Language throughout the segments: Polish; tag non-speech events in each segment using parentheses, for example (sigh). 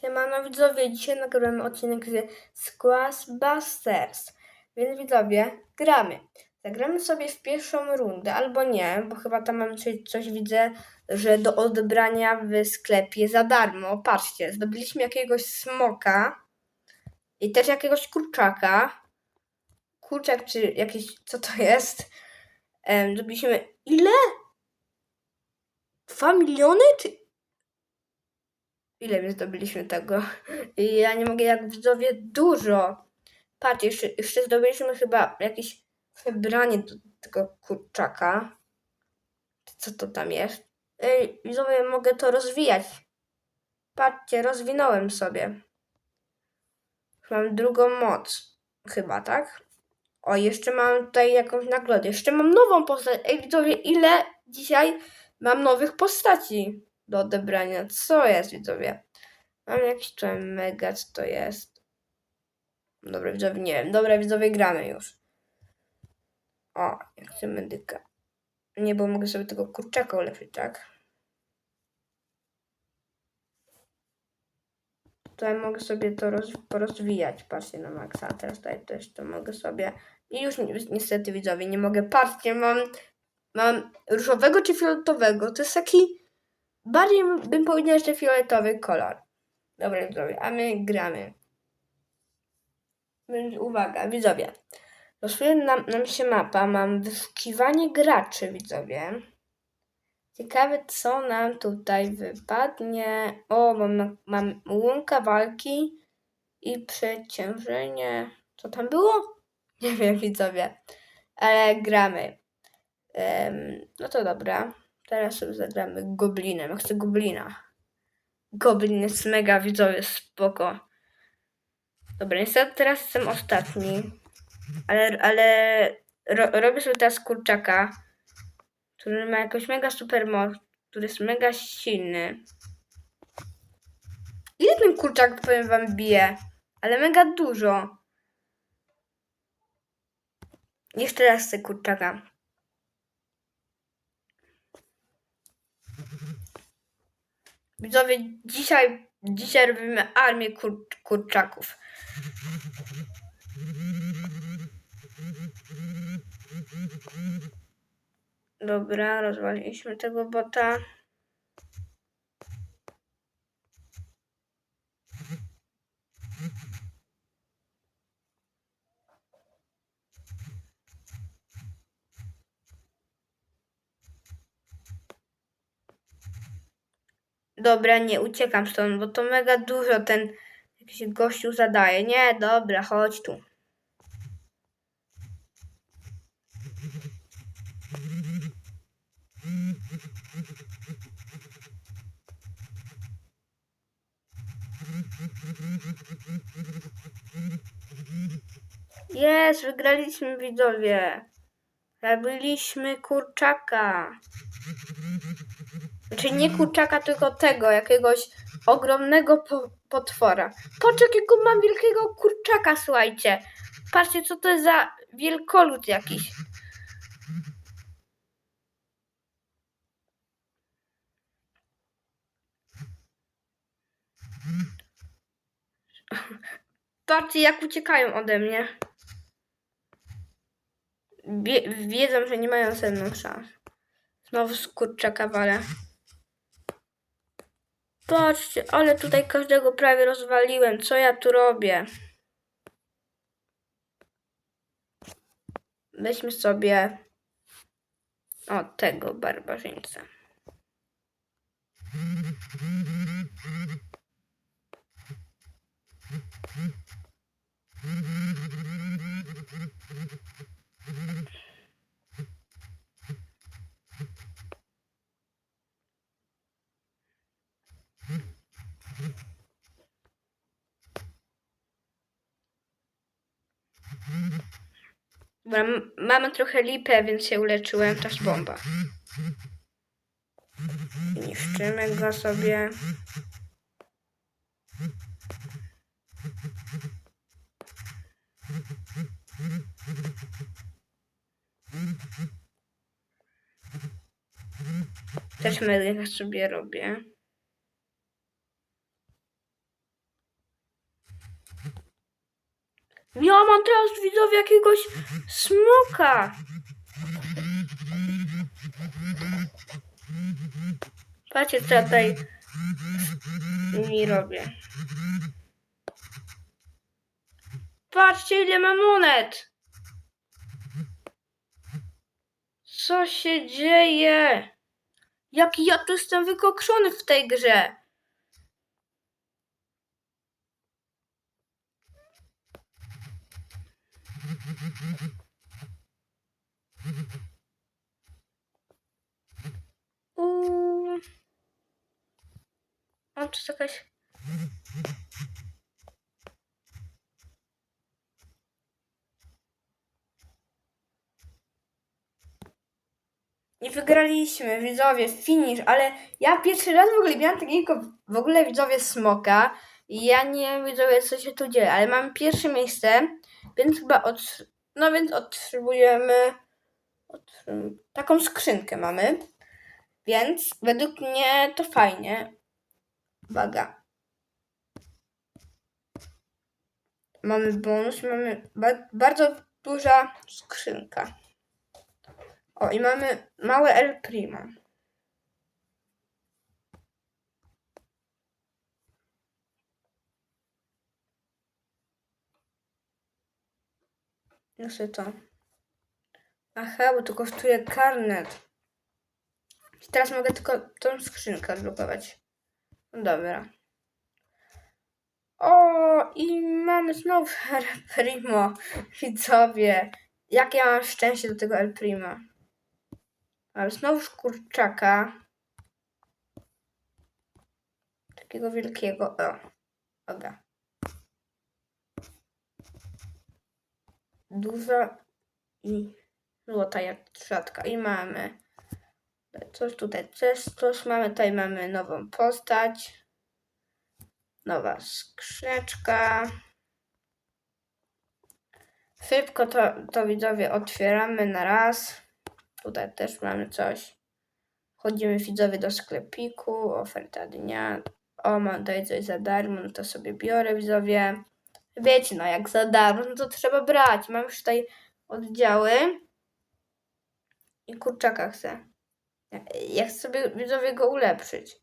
Siemano widzowie, dzisiaj nagramy odcinek z Squashbusters. Więc widzowie, gramy. Zagramy sobie w pierwszą rundę, albo nie, bo chyba tam mam coś, coś widzę, że do odebrania w sklepie za darmo. Patrzcie, zdobyliśmy jakiegoś smoka i też jakiegoś kurczaka. Kurczak czy jakiś, co to jest? Em, zdobyliśmy ile? Dwa miliony? Czy ile my zdobyliśmy tego? I ja nie mogę, jak widzowie, dużo. Patrz, jeszcze, jeszcze zdobyliśmy chyba jakieś przebranie do tego kurczaka. Co to tam jest? Ej, widzowie, mogę to rozwijać. Patrzcie, rozwinąłem sobie. Mam drugą moc. Chyba, tak? O, jeszcze mam tutaj jakąś nagrodę. Jeszcze mam nową postać. Ej, widzowie, ile dzisiaj mam nowych postaci do odebrania? Co jest, widzowie? Mam jakiś tutaj mega, co to jest? Dobra, widzowie, nie wiem. Dobra, widzowie, gramy już. O, jak chcę medyka. Nie, bo mogę sobie tego kurczaka ulepszyć, tak? Tutaj mogę sobie to roz, porozwijać. Patrzcie na maksa. Teraz tutaj też to mogę sobie. I już ni niestety widzowie, nie mogę. Patrzcie, mam, mam różowego czy fioletowego. To jest taki bardziej bym powiedział, że fioletowy kolor. Dobra, widzowie, a my gramy. Więc uwaga, widzowie. Losuje nam, nam się mapa. Mam wyszukiwanie graczy, widzowie. Ciekawe, co nam tutaj wypadnie. O, mam, mam łąka walki i przeciążenie. Co tam było? Nie wiem, widzowie. Ale gramy. Em, no to dobra. Teraz sobie zagramy goblinem. Ja chcę goblina. Goblin jest mega, widzowie, spoko. Dobra, niestety teraz jestem ostatni. Ale, ale ro, robię sobie teraz kurczaka, który ma jakąś mega super moc, który jest mega silny. Ile ten kurczak, powiem wam, bije? Ale mega dużo. Jeszcze raz chcę kurczaka. Widzowie, dzisiaj, dzisiaj robimy armię kur, kurczaków. Dobra, rozwaliliśmy tego bota. Dobra, nie, uciekam stąd, bo to mega dużo ten jakiś gościu zadaje. Nie, dobra, chodź tu. Jest, wygraliśmy widzowie. Zabiliśmy kurczaka. Znaczy nie kurczaka, tylko tego, jakiegoś ogromnego po potwora. Patrz jakiego mam wielkiego kurczaka, słuchajcie. Patrzcie, co to jest za wielkolud jakiś. Patrzcie, jak uciekają ode mnie. Wie wiedzą, że nie mają ze mną szans. Znowu kurczaka walę. Patrzcie, ale tutaj każdego prawie rozwaliłem. Co ja tu robię? Weźmy sobie o tego barbarzyńca. Dobra, m- mamy trochę lipę, więc się uleczyłem. Czas bomba. Niszczymy go sobie. Też medyka sobie robię. Ja mam teraz widzowie jakiegoś smoka. Patrzcie, co ja tutaj mi robię. Patrzcie, ile mam monet. Co się dzieje? Jaki ja tu jestem wykokszony w tej grze. Uuu. O, jest jakaś... I wygraliśmy, widzowie, finish, ale ja pierwszy raz w ogóle miałam takiego w ogóle widzowie smoka ja nie wiem widzowie co się tu dzieje, ale mam pierwsze miejsce, więc chyba od, no więc otrzymujemy otrzym- taką skrzynkę mamy, więc według mnie to fajnie. Uwaga. Mamy bonus, mamy ba- bardzo duża skrzynka. O, i mamy małe El Primo. Sobie to. Aha, bo to kosztuje karnet. Teraz mogę tylko tą skrzynkę odblokować. No dobra. O, i mamy znowu (laughs) El Primo. Widzowie, jakie ja mam szczęście do tego El Primo. Mam znowu kurczaka. Takiego wielkiego. O. Oga. Duża i złota jak trzatka. I mamy coś tutaj, coś, mamy. Tutaj mamy nową postać. Nowa skrzeczka. Szybko to, to widzowie otwieramy na raz. Tutaj też mamy coś. Wchodzimy widzowie do sklepiku, oferta dnia. O, mam tutaj coś za darmo, no to sobie biorę widzowie. Wiecie, no jak za darmo, no to trzeba brać. Mam już tutaj oddziały. I kurczaka chcę. Ja, ja chcę sobie widzowie go ulepszyć.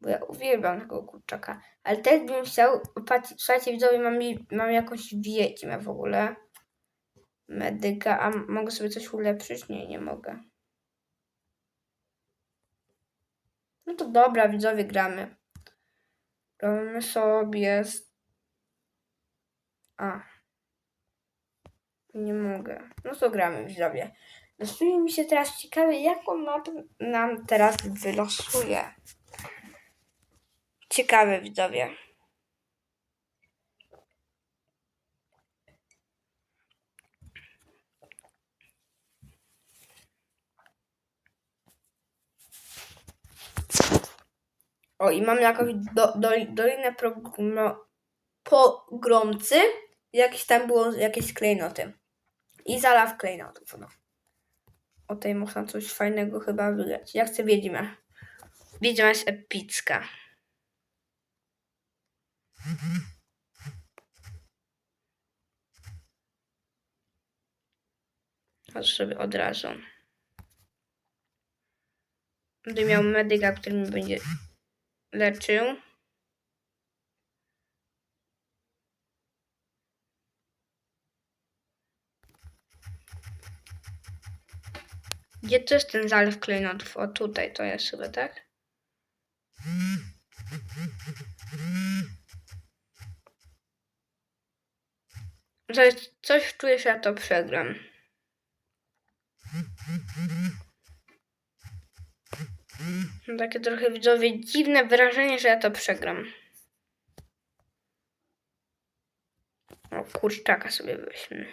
Bo ja uwielbiam tego kurczaka. Ale też bym chciał, słuchajcie widzowie, mam, mam jakąś wiedźmę w ogóle medyka, a mogę sobie coś ulepszyć? Nie, nie mogę. No to dobra, widzowie, gramy. Gramy sobie... A. Nie mogę. No to gramy, widzowie. Losuje mi się teraz ciekawe, jaką mapę nam teraz wylosuje. Ciekawe, widzowie. O, i mamy jakąś do, do, dolinę progro, pogromcy. Jakieś tam było jakieś klejnoty. I zalaw klejnotów. No. Tej można coś fajnego chyba wygrać. Ja chcę wiedźmę. Wiedźma jest epicka. Chodź sobie od razu. Będę miał medyka, który mi będzie leczył. Gdzie to jest ten zalew klejnotów? O tutaj to jest chyba, tak? Coś, coś czuję, że ja to przegram. Mam takie trochę widzowie dziwne wrażenie, że ja to przegram. O kurczaka sobie weźmy.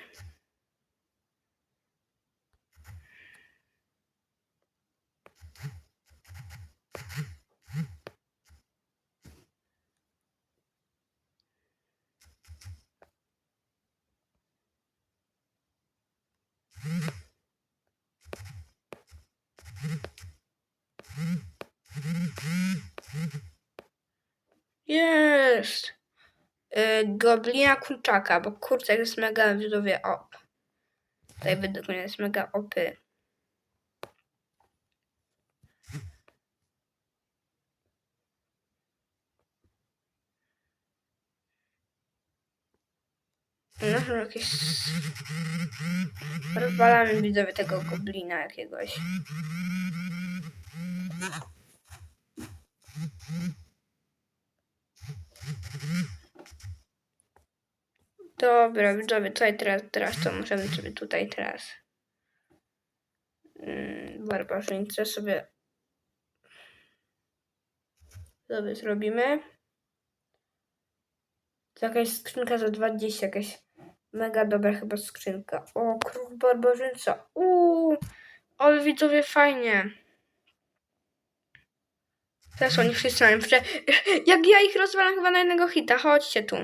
Jest! y, goblina kurczaka, bo kurczak jest mega widzowie op. Tutaj według mnie jest mega opy. No, jakieś... Rozwalamy widzowie tego goblina jakiegoś. Dobra, widzowie, tutaj teraz, teraz to możemy sobie tutaj teraz mm, barbarzyńcę sobie sobie zrobimy. To jakaś skrzynka za 20, jakaś mega dobra chyba skrzynka. O, król barbarzyńca. Uuu, ale widzowie fajnie. Teraz oni wszyscy mają prze... Jak ja ich rozwalam chyba na jednego hita, chodźcie tu.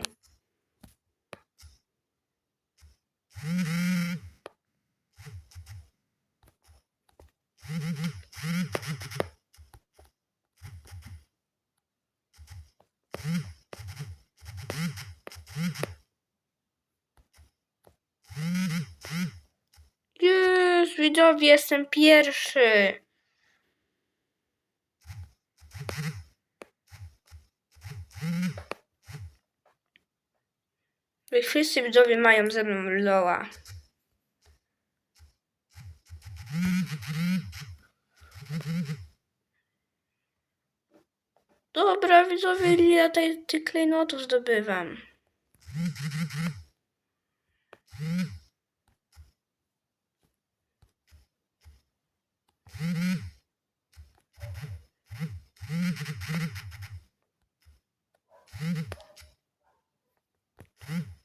Już, widzowie, jestem pierwszy. Wy Wszyscy widzowie mają ze mną Loa. Dobra, widzowie, ile ja tej, tych klejnotów zdobywam.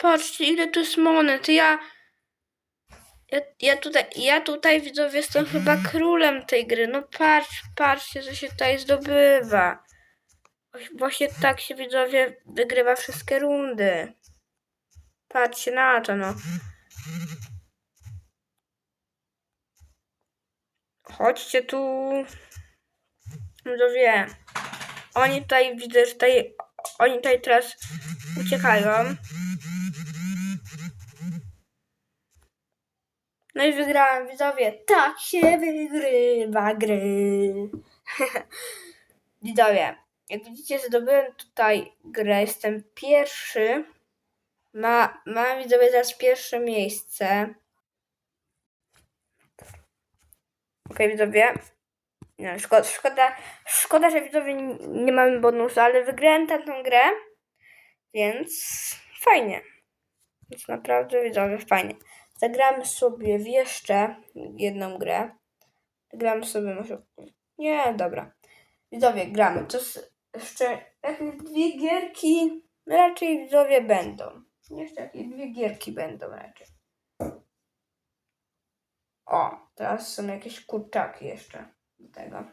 Patrzcie, ile tu jest monet. Ja, ja, ja tutaj, ja tutaj widzowie jestem chyba królem tej gry. No patrz, patrzcie, co się tutaj zdobywa. Właśnie- Właśnie tak się widzowie wygrywa wszystkie rundy. Patrzcie na to, no. Chodźcie tu. Widzowie. Oni tutaj, widzę, że tutaj, oni tutaj teraz uciekają. No i wygrałem, widzowie. Tak się wygrywa gry. (laughs) widzowie, jak widzicie, zdobyłem tutaj grę. Jestem pierwszy. Ma, mam widzowie teraz pierwsze miejsce. Okej, widzowie. No, szkoda, szkoda, szkoda, że widzowie nie, mamy bonusu, ale wygrałem tę grę. Więc fajnie. Więc naprawdę widzowie fajnie. Zagramy sobie w jeszcze jedną grę. Gramy sobie może. Nie, dobra. Widzowie, gramy. To jeszcze jakieś dwie gierki raczej widzowie będą. Jeszcze jakieś dwie gierki będą raczej. O, teraz są jakieś kurczaki jeszcze do tego.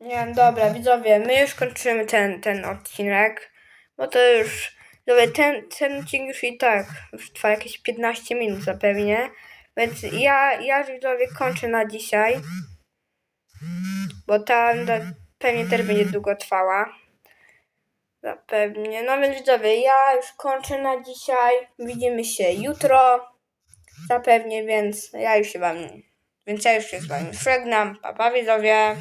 Nie, dobra, widzowie, my już kończymy ten, ten odcinek, bo to już, widzowie, ten, ten odcinek już i tak już trwa jakieś 15 minut zapewnie, więc ja, ja widzowie kończę na dzisiaj, bo ta no, pewnie też będzie długo trwała. Zapewnie. No więc widzowie, ja już kończę na dzisiaj. Widzimy się jutro. Zapewnie, więc ja już się wam. Więc ja już się z wami żegnam. Pa, pa widzowie.